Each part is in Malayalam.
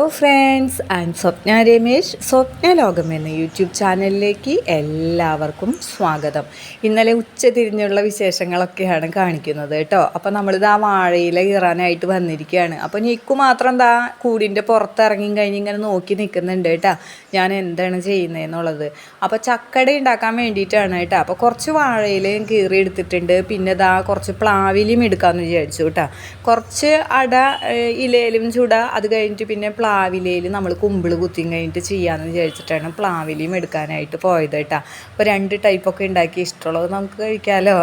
ഫ്രണ്ട്സ് ആൻഡ് സ്വപ്ന രമേശ് സ്വപ്ന ലോകം എന്ന യൂട്യൂബ് ചാനലിലേക്ക് എല്ലാവർക്കും സ്വാഗതം. ഇന്നലെ ഉച്ച തിരിഞ്ഞുള്ള വിശേഷങ്ങളൊക്കെയാണ് കാണിക്കുന്നത് കേട്ടോ. അപ്പോൾ നമ്മളിത് ആ വാഴയില കയറാനായിട്ട് വന്നിരിക്കുകയാണ്. അപ്പോൾ നിക്കു മാത്രം ദാ കൂടിന്റെ പുറത്തിറങ്ങി കഴിഞ്ഞ് ഇങ്ങനെ നോക്കി നിൽക്കുന്നുണ്ട് കേട്ടോ. ഞാൻ എന്താണ് ചെയ്യുന്നതെന്നുള്ളത് അപ്പോൾ ചക്കട ഉണ്ടാക്കാൻ വേണ്ടിയിട്ടാണ് കേട്ടോ. അപ്പോൾ കുറച്ച് വാഴയിലയും കീറി എടുത്തിട്ടുണ്ട്. പിന്നെ ദാ കുറച്ച് പ്ലാവിലും എടുക്കാമെന്ന് വിചാരിച്ചു കേട്ടോ. കുറച്ച് അട ഇലയിലും ചുട. അത് കഴിഞ്ഞിട്ട് പിന്നെ പ്ലാവിലയിൽ നമ്മൾ കുമ്പിൾ കുത്തി കഴിഞ്ഞിട്ട് ചെയ്യാമെന്ന് വിചാരിച്ചിട്ടാണ് പ്ലാവിലയും എടുക്കാനായിട്ട് പോയത് കേട്ടോ. അപ്പോൾ രണ്ട് ടൈപ്പൊക്കെ ഉണ്ടാക്കി. ഇഷ്ടമുള്ളത് നമുക്ക് കഴിക്കാമല്ലോ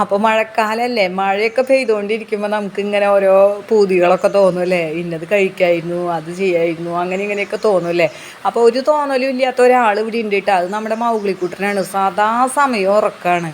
അപ്പോൾ മഴക്കാലമല്ലേ മഴയൊക്കെ പെയ്തുകൊണ്ടിരിക്കുമ്പോൾ നമുക്ക് ഇങ്ങനെ ഓരോ പൂതികളൊക്കെ തോന്നുമല്ലേ ഇന്നത് കഴിക്കായിരുന്നു അത് ചെയ്യായിരുന്നു അങ്ങനെ ഇങ്ങനെയൊക്കെ തോന്നുമല്ലേ അപ്പോൾ ഒരു തോന്നലും ഇല്ലാത്ത ഒരാൾ ഇവിടെ ഉണ്ട് കേട്ടോ. അത് നമ്മുടെ മൗഗ്ലിക്കുട്ടനാണ്. സദാ സമയം ഉറക്കാണ്.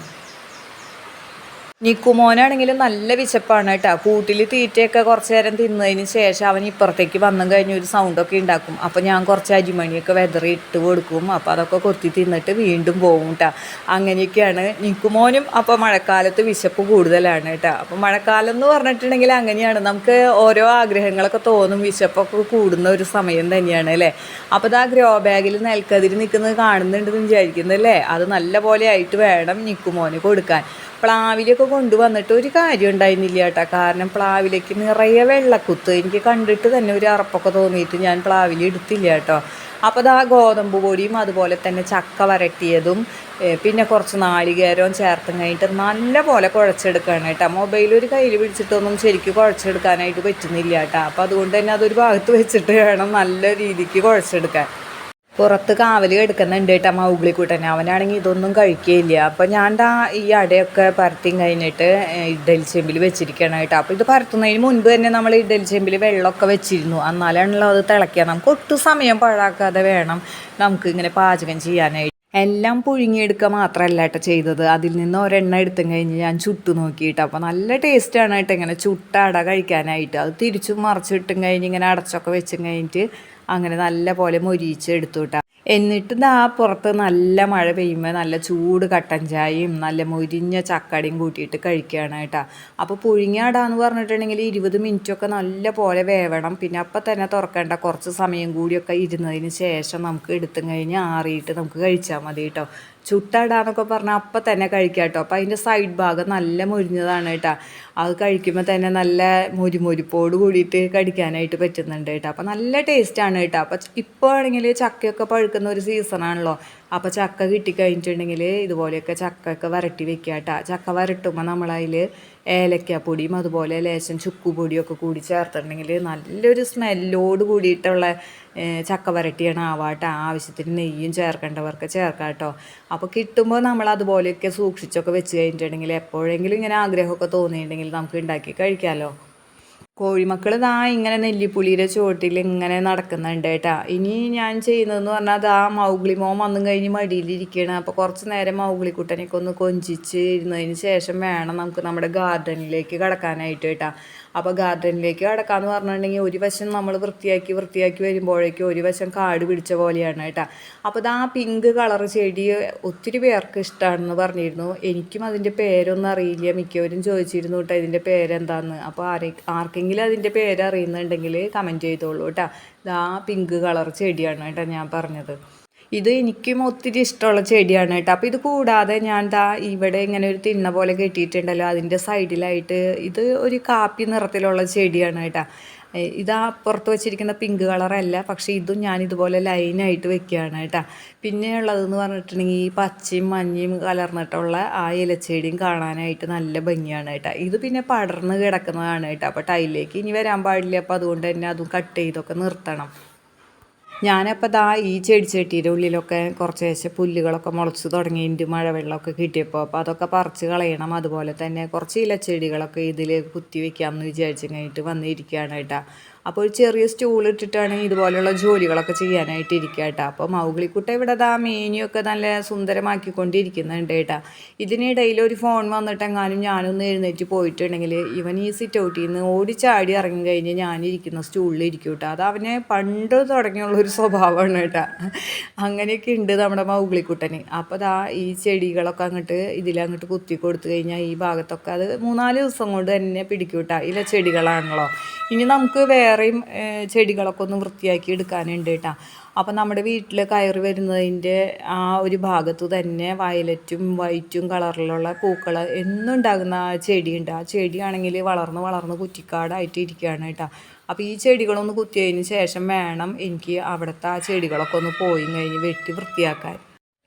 നിക്കുമോനാണെങ്കിലും നല്ല വിശപ്പാണ് കേട്ടോ. കൂട്ടിൽ തീറ്റയൊക്കെ കുറച്ച് നേരം തിന്നതിന് ശേഷം അവൻ ഇപ്പുറത്തേക്ക് വന്നു കഴിഞ്ഞ ഒരു സൗണ്ടൊക്കെ ഉണ്ടാക്കും. അപ്പോൾ ഞാൻ കുറച്ച് അരിമണിയൊക്കെ വെതറി ഇട്ട് കൊടുക്കും. അപ്പോൾ അതൊക്കെ കൊത്തി തിന്നിട്ട് വീണ്ടും പോകും കേട്ടോ. അങ്ങനെയൊക്കെയാണ് നിക്കുമോനും അപ്പോൾ മഴക്കാലത്ത് വിശപ്പ് കൂടുതലാണ് കേട്ടോ. അപ്പോൾ മഴക്കാലം എന്ന് പറഞ്ഞിട്ടുണ്ടെങ്കിൽ അങ്ങനെയാണ്. നമുക്ക് ഓരോ ആഗ്രഹങ്ങളൊക്കെ തോന്നും വിശപ്പൊക്കെ കൂടുന്ന ഒരു സമയം തന്നെയാണ് അല്ലേ? അപ്പോൾ ഇത് ആ ഗ്രോ ബാഗിൽ നെൽക്കതിരി നിൽക്കുന്നത് കാണുന്നുണ്ടെന്ന് വിചാരിക്കുന്നല്ലേ അത് നല്ല പോലെ ആയിട്ട് വേണം നിക്കുമോന് കൊടുക്കാൻ. പ്ലാവിലൊക്കെ കൊണ്ടുവന്നിട്ട് ഒരു കാര്യം ഉണ്ടായിരുന്നില്ല കേട്ടോ. കാരണം പ്ലാവിലേക്ക് നിറയെ വെള്ളക്കുത്ത്. എനിക്ക് കണ്ടിട്ട് തന്നെ ഒരു അറപ്പൊക്കെ തോന്നിയിട്ട് ഞാൻ പ്ലാവിൽ എടുത്തില്ല കേട്ടോ. അപ്പോൾ ആ ഗോതമ്പ് പൊടിയും അതുപോലെ തന്നെ ചക്ക വരട്ടിയതും പിന്നെ കുറച്ച് നാളികേരവും ചേർത്തും കഴിഞ്ഞിട്ട് നല്ല പോലെ കുഴച്ചെടുക്കുകയാണ് കേട്ടോ. മൊബൈൽ ഒരു കയ്യിൽ പിടിച്ചിട്ടൊന്നും ശരിക്കും കുഴച്ചെടുക്കാനായിട്ട് പറ്റുന്നില്ല കേട്ടോ. അപ്പോൾ അതുകൊണ്ട് തന്നെ അതൊരു ഭാഗത്ത് വെച്ചിട്ട് വേണം നല്ല രീതിക്ക് കുഴച്ചെടുക്കാൻ. പുറത്ത് കാവൽ എടുക്കുന്നുണ്ട് കേട്ടോ മൗഗ്ലിക്കുട്ടൻ അവനാണെങ്കിൽ ഇതൊന്നും കഴിക്കുകയില്ല അപ്പോൾ ഞാൻ ആ ഈ അടയൊക്കെ പരത്തിയും കഴിഞ്ഞിട്ട് ഇഡലി ചെമ്പിൽ വെച്ചിരിക്കണം കേട്ടോ. അപ്പോൾ ഇത് പരത്തുന്നതിന് മുൻപ് തന്നെ നമ്മൾ ഇഡലി ചെമ്പിൽ വെള്ളമൊക്കെ വെച്ചിരുന്നു. എന്നാലാണല്ലോ അത് തിളയ്ക്കുക. നമുക്ക് ഒട്ടും സമയം പാഴാക്കാതെ വേണം നമുക്ക് ഇങ്ങനെ പാചകം ചെയ്യാനായിട്ട്. എല്ലാം പുഴുങ്ങിയെടുക്കുക മാത്രമല്ല കേട്ടോ ചെയ്തത്. അതിൽ നിന്ന് ഒരെണ്ണ എടുത്തും കഴിഞ്ഞ് ഞാൻ ചുട്ടു നോക്കിയിട്ട് അപ്പോൾ നല്ല ടേസ്റ്റാണ് കേട്ടോ ഇങ്ങനെ ചുട്ട അട കഴിക്കാനായിട്ട്. അത് തിരിച്ചും മറിച്ചിട്ടും കഴിഞ്ഞ് ഇങ്ങനെ അടച്ചൊക്കെ വെച്ചും കഴിഞ്ഞിട്ട് അങ്ങനെ നല്ല പോലെ മൊരിയിച്ച് എടുത്തു എന്നിട്ട് ഇതാ പുറത്ത് നല്ല മഴ പെയ്യുമ്പോൾ നല്ല ചൂട് കട്ടൻ ചായയും നല്ല മുരിഞ്ഞ ചക്കടയും കൂട്ടിയിട്ട് കഴിക്കുകയാണ് കേട്ടോ. അപ്പോൾ പുഴുങ്ങാടാന്ന് പറഞ്ഞിട്ടുണ്ടെങ്കിൽ ഇരുപത് മിനിറ്റൊക്കെ നല്ല പോലെ വേവണം. പിന്നെ അപ്പം തന്നെ തുറക്കേണ്ട കുറച്ച് സമയം കൂടിയൊക്കെ ഇരുന്നതിന് ശേഷം നമുക്ക് എടുത്തും കഴിഞ്ഞ് ആറിയിട്ട് നമുക്ക് കഴിച്ചാൽ മതി കേട്ടോ. ചുട്ടടാന്നൊക്കെ പറഞ്ഞാൽ അപ്പം തന്നെ കഴിക്കാം കേട്ടോ. അപ്പോൾ അതിന്റെ സൈഡ് ഭാഗം നല്ല മുരിഞ്ഞതാണ് കേട്ടോ. അത് കഴിക്കുമ്പോൾ തന്നെ നല്ല മുരിമുരിപ്പോട് കൂടിയിട്ട് കടിക്കാനായിട്ട് പറ്റുന്നുണ്ട് കേട്ടോ. അപ്പോൾ നല്ല ടേസ്റ്റാണ് കേട്ടോ. അപ്പോൾ ഇപ്പോൾ ആണെങ്കിൽ ചക്കയൊക്കെ പഴുക്കുന്ന ഒരു സീസണാണല്ലോ അപ്പോൾ ചക്ക കിട്ടിക്കഴിഞ്ഞിട്ടുണ്ടെങ്കിൽ ഇതുപോലെയൊക്കെ ചക്കയൊക്കെ വരട്ടി വെക്കുക കേട്ടോ ചക്ക വരട്ടുമ്പോൾ നമ്മളതിൽ ഏലക്കാപ്പൊടിയും അതുപോലെ ലേശം ചുക്കുപൊടിയൊക്കെ കൂടി ചേർത്തിട്ടുണ്ടെങ്കിൽ നല്ലൊരു സ്മെല്ലോട് കൂടിയിട്ടുള്ള ചക്ക വരട്ടിയാണ് ആവാട്ട ആവശ്യത്തിന് നെയ്യും ചേർക്കേണ്ടവർക്ക് ചേർക്കാം കേട്ടോ അപ്പോൾ കിട്ടുമ്പോൾ നമ്മൾ അതുപോലെയൊക്കെ സൂക്ഷിച്ചൊക്കെ വെച്ച് കഴിഞ്ഞിട്ടുണ്ടെങ്കിൽ എപ്പോഴെങ്കിലും ഇങ്ങനെ ആഗ്രഹമൊക്കെ തോന്നിയിട്ടുണ്ടെങ്കിൽ നമുക്ക് ഉണ്ടാക്കി കഴിക്കാമല്ലോ കോഴിമക്കൾ ദാ ഇങ്ങനെ നെല്ലിപ്പുളിയുടെ ചുവട്ടിൽ ഇങ്ങനെ നടക്കുന്നുണ്ട് കേട്ടാ. ഇനി ഞാൻ ചെയ്യുന്നതെന്ന് പറഞ്ഞാൽ ദാ മൗഗ്ലി മോൻ വന്നും കഴിഞ്ഞ് മടിയിലിരിക്കുകയാണ് അപ്പോൾ കുറച്ച് നേരം മൗഗ്ലി കുട്ടനെയൊക്കെ ഒന്ന് കൊഞ്ചിച്ച് ഇരുന്നതിന് ശേഷം വേണം നമുക്ക് നമ്മുടെ ഗാർഡനിലേക്ക് കടക്കാനായിട്ട് കേട്ടാ. അപ്പോൾ ഗാർഡനിലേക്ക് കടക്കാമെന്ന് പറഞ്ഞിട്ടുണ്ടെങ്കിൽ ഒരു വശം നമ്മൾ വൃത്തിയാക്കി വൃത്തിയാക്കി വരുമ്പോഴേക്കും ഒരു വശം കാട് പിടിച്ച പോലെയാണ് കേട്ടാ. അപ്പോൾ ദാ പിങ്ക് കളർ ചെടി ഒത്തിരി പേർക്ക് ഇഷ്ടമാണെന്ന് പറഞ്ഞിരുന്നു. എനിക്കും അതിന്റെ പേരൊന്നും അറിയില്ല. മിക്കവരും ചോദിച്ചിരുന്നു കേട്ടോ ഇതിന്റെ പേരെന്താന്ന്. അപ്പോൾ ആരെ ആർക്കെങ്കിലും അതിന്റെ പേര് അറിയുന്നുണ്ടെങ്കിൽ കമന്റ് ചെയ്തോളൂ കേട്ടോ. ഇതാ പിങ്ക് കളർ ചെടിയാണ് കേട്ടോ ഞാൻ പറഞ്ഞത്. ഇത് എനിക്കും ഒത്തിരി ഇഷ്ടമുള്ള ചെടിയാണ് കേട്ടോ. അപ്പോൾ ഇത് കൂടാതെ ഞാൻ ദാ ഇവിടെ ഇങ്ങനെ ഒരു തിന്ന പോലെ കെട്ടിയിട്ടുണ്ടല്ലോ. അതിന്റെ സൈഡിലായിട്ട് ഇത് ഒരു കാപ്പി നിറത്തിലുള്ള ചെടിയാണ് കേട്ടോ. ഇതാ പുറത്ത് വെച്ചിരിക്കുന്ന പിങ്ക് കളറല്ല പക്ഷേ ഇതും ഞാൻ ഇതുപോലെ ലൈനായിട്ട് വെക്കുകയാണ് കേട്ടോ. പിന്നെ ഉള്ളതെന്ന് പറഞ്ഞിട്ടുണ്ടെങ്കിൽ ഈ പച്ചയും മഞ്ഞയും കലർന്നിട്ടുള്ള ആ ഇലച്ചെടിയും കാണാനായിട്ട് നല്ല ഭംഗിയാണ് കേട്ടോ. ഇത് പിന്നെ പടർന്ന് കിടക്കുന്നതാണ് കേട്ടോ. അപ്പോൾ ടൈലിലേക്ക് ഇനി വരാൻ പാടില്ല. അപ്പോൾ അതുകൊണ്ട് തന്നെ അതും കട്ട് ചെയ്തൊക്കെ നിർത്തണം. ഞാനപ്പോൾ ദാ ഈ ചെടി ചെടിച്ചട്ടിയുടെ ഉള്ളിലൊക്കെ കുറച്ച് ശേഷം പുല്ലുകളൊക്കെ മുളച്ച് തുടങ്ങിയിട്ട് മഴവെള്ളമൊക്കെ കിട്ടിയപ്പോൾ അപ്പോൾ അതൊക്കെ പറിച്ച് കളയണം. അതുപോലെ തന്നെ കുറച്ച് ഇലച്ചെടികളൊക്കെ ഇതിൽ കുത്തി വെക്കാമെന്ന് വിചാരിച്ചു കഴിഞ്ഞിട്ട് വന്നിരിക്കുകയാണ് കേട്ടോ. അപ്പോൾ ഒരു ചെറിയ സ്റ്റൂൾ ഇട്ടിട്ടാണ് ഇതുപോലെയുള്ള ജോലികളൊക്കെ ചെയ്യാനായിട്ട് ഇരിക്കുക കേട്ടോ. അപ്പോൾ മൗഗ്ലിക്കുട്ട ഇവിടെ ദാ മേനിയൊക്കെ നല്ല സുന്ദരമാക്കിക്കൊണ്ടിരിക്കുന്നുണ്ട് കേട്ടോ. ഇതിനിടയിൽ ഒരു ഫോൺ വന്നിട്ട് എങ്ങാനും ഞാനൊന്ന് എഴുന്നേറ്റ് പോയിട്ടുണ്ടെങ്കിൽ ഇവൻ ഈ സിറ്റ് ഔട്ടിൽ നിന്ന് ഓടിച്ചാടി ഇറങ്ങി കഴിഞ്ഞ് ഞാനിരിക്കുന്ന സ്റ്റൂളിൽ ഇരിക്കും കേട്ടോ. അത് അവനെ പണ്ട് തുടങ്ങിയുള്ള ഒരു സ്വഭാവമാണ് കേട്ടോ. അങ്ങനെയൊക്കെ ഉണ്ട് നമ്മുടെ മൗഗ്ലിക്കുട്ടന്. അപ്പോൾ ദാ ഈ ചെടികളൊക്കെ അങ്ങോട്ട് ഇതിലങ്ങോട്ട് കുത്തി കൊടുത്തു കഴിഞ്ഞാൽ ഈ ഭാഗത്തൊക്കെ അത് മൂന്നാൽ ദിവസം കൊണ്ട് തന്നെ പിടിക്കും കേട്ടോ. ഇല ചെടികളാണല്ലോ. ഇനി നമുക്ക് വേറെ വേറെയും ചെടികളൊക്കെ ഒന്ന് വൃത്തിയാക്കി എടുക്കാനുണ്ട് കേട്ടോ. അപ്പം നമ്മുടെ വീട്ടിൽ കയറി വരുന്നതിന്റെ ആ ഒരു ഭാഗത്ത് തന്നെ വയലറ്റും വൈറ്റും കളറിലുള്ള പൂക്കൾ എന്നും ഉണ്ടാകുന്ന ആ ചെടിയുണ്ട്. ആ ചെടിയാണെങ്കിൽ വളർന്ന് വളർന്ന് കുറ്റിക്കാടായിട്ട് ഇരിക്കുകയാണ് കേട്ടോ. അപ്പോൾ ഈ ചെടികളൊന്ന് കുത്തിയതിന് ശേഷം വേണം എനിക്ക് അവിടുത്തെ ആ ചെടികളൊക്കെ ഒന്ന് പോയി കഴിഞ്ഞ് വെട്ടി വൃത്തിയാക്കാൻ.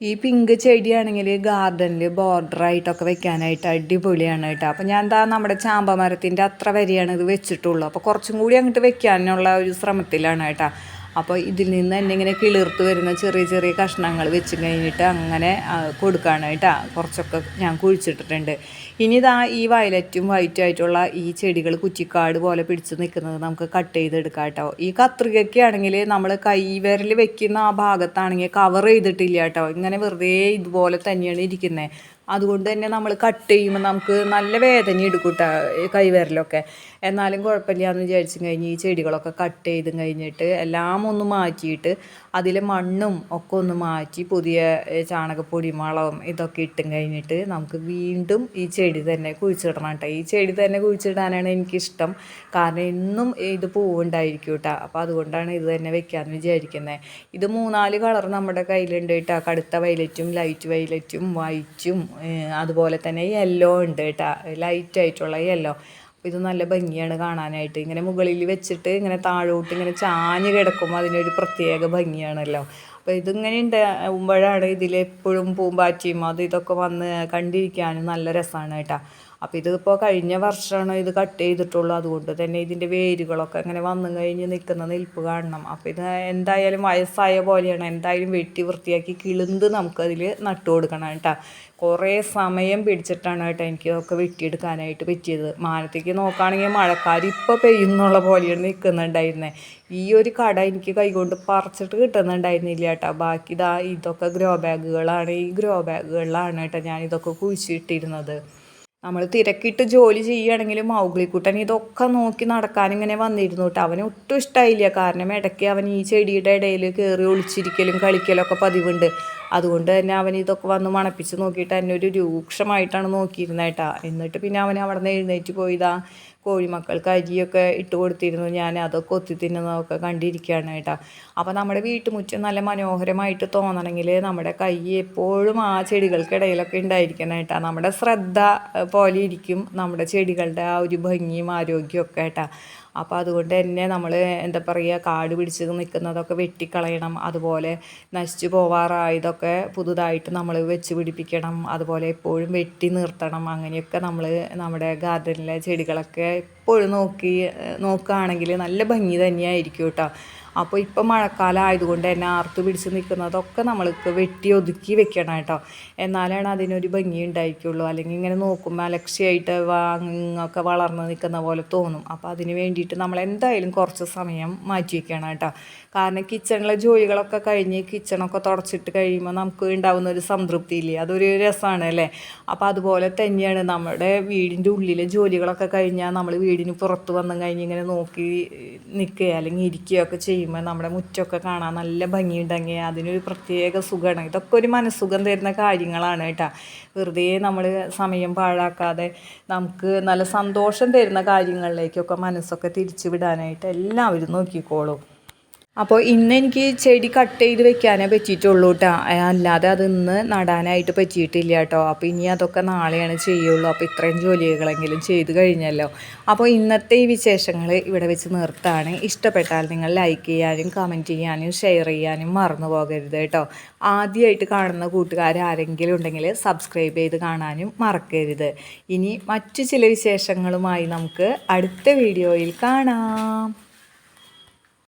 ഈ പിങ്ക് ചെടിയാണെങ്കിൽ ഗാർഡനിൽ ബോർഡറായിട്ടൊക്കെ വെക്കാനായിട്ട് അടിപൊളിയാണ് കേട്ടോ. അപ്പോൾ ഞാൻ എന്താ നമ്മുടെ ചാമ്പ മരത്തിന്റെ അത്ര വരെയാണ് ഇത് വെച്ചിട്ടുള്ളൂ. അപ്പോൾ കുറച്ചും കൂടി അങ്ങോട്ട് വെക്കാനുള്ള ഒരു ശ്രമത്തിലാണ് കേട്ടോ. അപ്പോൾ ഇതിൽ നിന്ന് തന്നെ ഇങ്ങനെ കിളിർത്ത് വരുന്ന ചെറിയ ചെറിയ കഷ്ണങ്ങൾ വെച്ച് കഴിഞ്ഞിട്ട് അങ്ങനെ ആ, കൊടുക്കുകയാണ് കുറച്ചൊക്കെ ഞാൻ കുഴിച്ചിട്ടിട്ടുണ്ട്. ഇനി ഇതാ ഈ വയലറ്റും വൈറ്റും ആയിട്ടുള്ള ഈ ചെടികൾ കുറ്റിക്കാട് പോലെ പിടിച്ച് നിൽക്കുന്നത് നമുക്ക് കട്ട് ചെയ്തെടുക്കാം കേട്ടോ. ഈ കത്രികയ്ക്ക് ആണെങ്കിൽ നമ്മൾ കൈ വിരൽ വെക്കുന്ന ആ ഭാഗത്താണെങ്കിൽ കവർ ചെയ്തിട്ടില്ല കേട്ടോ. ഇങ്ങനെ വെറുതെ ഇതുപോലെ തന്നെയാണ് ഇരിക്കുന്നത്. അതുകൊണ്ട് തന്നെ നമ്മൾ കട്ട് ചെയ്യുമ്പോൾ നമുക്ക് നല്ല വേദന എടുക്കും കേട്ടോ ഈ കൈവിരലൊക്കെ. എന്നാലും കുഴപ്പമില്ല എന്ന് വിചാരിച്ചു കഴിഞ്ഞ് ഈ ചെടികളൊക്കെ കട്ട് ചെയ്ത് കഴിഞ്ഞിട്ട് എല്ലാം ഒന്ന് മാറ്റിയിട്ട് അതിലെ മണ്ണും ഒക്കെ ഒന്ന് മാറ്റി പുതിയ ചാണകപ്പൊടി വളവും ഇതൊക്കെ ഇട്ടും കഴിഞ്ഞിട്ട് നമുക്ക് വീണ്ടും ഈ ചെടി തന്നെ കുഴിച്ചിടണം കേട്ടോ. ഈ ചെടി തന്നെ കുഴിച്ചിടാനാണ് എനിക്കിഷ്ടം. കാരണം ഇന്നും ഇത് പൂവുണ്ടായിരിക്കും കേട്ടോ. അപ്പോൾ അതുകൊണ്ടാണ് ഇത് തന്നെ വെക്കാമെന്ന് വിചാരിക്കുന്നത് ഇത് മൂന്നാൽ കളർ നമ്മുടെ കയ്യിലുണ്ട് കേട്ടോ. കടുത്ത വയലറ്റും ലൈറ്റ് വയലറ്റും വൈറ്റും അതുപോലെ തന്നെ യെല്ലോ ഉണ്ട് കേട്ടോ. ലൈറ്റ് ആയിട്ടുള്ള യെല്ലോ അപ്പോൾ ഇത് നല്ല ഭംഗിയാണ് കാണാനായിട്ട്. ഇങ്ങനെ മുകളിൽ വെച്ചിട്ട് ഇങ്ങനെ താഴോട്ട് ഇങ്ങനെ ചാഞ്ഞ് കിടക്കുമ്പോൾ അതിനൊരു പ്രത്യേക ഭംഗിയാണല്ലോ. അപ്പോൾ ഇതിങ്ങനെ ഉണ്ടാകുമ്പോഴാണ് ഇതിലെപ്പോഴും പൂമ്പാറ്റിയും അത് ഇതൊക്കെ വന്ന് കണ്ടിരിക്കാനും നല്ല രസമാണ് കേട്ടോ. അപ്പോൾ ഇതിപ്പോൾ കഴിഞ്ഞ വർഷമാണ് ഇത് കട്ട് ചെയ്തിട്ടുള്ളൂ. അതുകൊണ്ട് തന്നെ ഇതിന്റെ വേരുകളൊക്കെ അങ്ങനെ വന്നു കഴിഞ്ഞ് നിൽക്കുന്ന നിൽപ്പ് കാണണം. അപ്പോൾ ഇത് എന്തായാലും വയസ്സായ പോലെയാണ്. എന്തായാലും വെട്ടി വൃത്തിയാക്കി കിളുന്ത് നമുക്കതിൽ നട്ടു കൊടുക്കണം കേട്ടോ. കുറേ സമയം പിടിച്ചിട്ടാണ് കേട്ടോ എനിക്ക് ഇതൊക്കെ വെട്ടിയെടുക്കാനായിട്ട് പറ്റിയത്. മാനത്തേക്ക് നോക്കുകയാണെങ്കിൽ മഴക്കാർ ഇപ്പോൾ പെയ്യുന്നുള്ള പോലെയാണ് നിൽക്കുന്നുണ്ടായിരുന്നത് ഈ ഒരു കട എനിക്ക് കൈകൊണ്ട് പറിച്ചിട്ട് കിട്ടുന്നുണ്ടായിരുന്നില്ല കേട്ടോ. ബാക്കി ഇതാ ഇതൊക്കെ ഗ്രോ ബാഗുകളാണ്. ഈ ഗ്രോ ബാഗുകളിലാണ് കേട്ടോ ഞാൻ ഇതൊക്കെ കുഴിച്ചിട്ടിരുന്നത്. നമ്മൾ തിരക്കിട്ട് ജോലി ചെയ്യുകയാണെങ്കിലും മൗഗ്ലിക്കുട്ടൻ ഇതൊക്കെ നോക്കി നടക്കാൻ ഇങ്ങനെ വന്നിരുന്നു കേട്ടോ. അവന് ഒട്ടും ഇഷ്ടമായില്ല കാരണം ഇടയ്ക്ക് അവൻ ഈ ചെടിയുടെ ഇടയിൽ കയറി ഒളിച്ചിരിക്കലും കളിക്കലൊക്കെ പതിവുണ്ട്. അതുകൊണ്ട് തന്നെ അവൻ ഇതൊക്കെ വന്ന് മണപ്പിച്ച് നോക്കിയിട്ട് എന്നെ ഒരു രൂക്ഷമായിട്ടാണ് നോക്കിയിരുന്നത് കേട്ടോ. എന്നിട്ട് പിന്നെ അവൻ അവിടെ നിന്ന് എഴുന്നേറ്റ് പോയതാ കോഴിമക്കൾക്ക് അരിയൊക്കെ ഇട്ട് കൊടുത്തിരുന്നു. ഞാൻ അതൊക്കെ ഒത്തി തിന്നുന്നതൊക്കെ കണ്ടിരിക്കുകയാണ് കേട്ടോ. അപ്പോൾ നമ്മുടെ വീട്ടുമുറ്റം നല്ല മനോഹരമായിട്ട് തോന്നണമെങ്കിൽ നമ്മുടെ കൈ എപ്പോഴും ആ ചെടികൾക്കിടയിലൊക്കെ ഉണ്ടായിരിക്കണം കേട്ടോ. നമ്മുടെ ശ്രദ്ധ പോലെ ഇരിക്കും നമ്മുടെ ചെടികളുടെ ആ ഒരു ഭംഗിയും ആരോഗ്യമൊക്കെ കേട്ടോ. അപ്പോൾ അതുകൊണ്ട് തന്നെ നമ്മൾ എന്താ പറയുക കാട് പിടിച്ച് നിൽക്കുന്നതൊക്കെ വെട്ടിക്കളയണം അതുപോലെ നശിച്ചു പോവാറായതൊക്കെ പുതുതായിട്ട് നമ്മൾ വെച്ച് പിടിപ്പിക്കണം അതുപോലെ എപ്പോഴും വെട്ടി നിർത്തണം അങ്ങനെയൊക്കെ നമ്മൾ നമ്മുടെ ഗാർഡനിലെ ചെടികളൊക്കെ എപ്പോഴും നോക്കി നോക്കുകയാണെങ്കിൽ നല്ല ഭംഗി തന്നെയായിരിക്കും കേട്ടോ അപ്പോൾ ഇപ്പം മഴക്കാലം ആയതുകൊണ്ട് തന്നെ ആർത്ത് പിടിച്ച് നിൽക്കുന്നതൊക്കെ നമ്മൾക്ക് വെട്ടി ഒതുക്കി വെക്കണം കേട്ടോ. എന്നാലാണ് അതിനൊരു ഭംഗി ഉണ്ടായിരിക്കുള്ളൂ. അല്ലെങ്കിൽ ഇങ്ങനെ നോക്കുമ്പോൾ അലക്ഷ്യമായിട്ട് വാങ്ങൊക്കെ വളർന്ന് നിൽക്കുന്ന പോലെ തോന്നും. അപ്പോൾ അതിന് വേണ്ടിയിട്ട് നമ്മൾ എന്തായാലും കുറച്ച് സമയം മാറ്റി വെക്കണം കേട്ടോ. കാരണം കിച്ചണിലെ ജോലികളൊക്കെ കഴിഞ്ഞ് കിച്ചണൊക്കെ തുടച്ചിട്ട് കഴിയുമ്പോൾ നമുക്ക് ഉണ്ടാകുന്ന ഒരു സംതൃപ്തി ഇല്ലേ അതൊരു രസമാണ് അല്ലേ? അപ്പോൾ അതുപോലെ തന്നെയാണ് നമ്മുടെ വീടിന്റെ ഉള്ളിലെ ജോലികളൊക്കെ കഴിഞ്ഞാൽ നമ്മൾ വീടിന് പുറത്ത് വന്നു കഴിഞ്ഞ് ഇങ്ങനെ നോക്കി നിൽക്കുക അല്ലെങ്കിൽ ഇരിക്കുകയൊക്കെ ചെയ്യുമ്പോൾ നമ്മുടെ മുറ്റമൊക്കെ കാണാൻ നല്ല ഭംഗിയുണ്ടെങ്കിൽ അതിനൊരു പ്രത്യേക സുഖമാണ് ഇതൊക്കെ ഒരു മനസ്സുഖം തരുന്ന കാര്യങ്ങളാണ് കേട്ടോ. വെറുതെ നമ്മൾ സമയം പാഴാക്കാതെ നമുക്ക് നല്ല സന്തോഷം തരുന്ന കാര്യങ്ങളിലേക്കൊക്കെ മനസ്സൊക്കെ തിരിച്ചു വിടാനായിട്ട് എല്ലാവരും നോക്കിക്കോളും. അപ്പോൾ ഇന്ന് എനിക്ക് ചെടി കട്ട് ചെയ്ത് വെക്കാനേ പറ്റിയിട്ടുള്ളൂ കേട്ടോ അല്ലാതെ അത് ഇന്ന് നടാനായിട്ട് പറ്റിയിട്ടില്ല കേട്ടോ അപ്പോൾ ഇനി അതൊക്കെ നാളെയാണ് ചെയ്യുള്ളൂ. അപ്പോൾ ഇത്രയും ജോലികളെങ്കിലും ചെയ്ത് കഴിഞ്ഞല്ലോ. അപ്പോൾ ഇന്നത്തെ ഈ വിശേഷങ്ങൾ ഇവിടെ വെച്ച് നിർത്താണ്. ഇഷ്ടപ്പെട്ടാൽ നിങ്ങൾ ലൈക്ക് ചെയ്യാനും കമന്റ് ചെയ്യാനും ഷെയർ ചെയ്യാനും മറന്നു പോകരുത് കേട്ടോ ആദ്യമായിട്ട് കാണുന്ന കൂട്ടുകാർ ആരെങ്കിലും ഉണ്ടെങ്കിൽ സബ്സ്ക്രൈബ് ചെയ്ത് കാണാനും മറക്കരുത്. ഇനി മറ്റു ചില വിശേഷങ്ങളുമായി നമുക്ക് അടുത്ത വീഡിയോയിൽ കാണാം.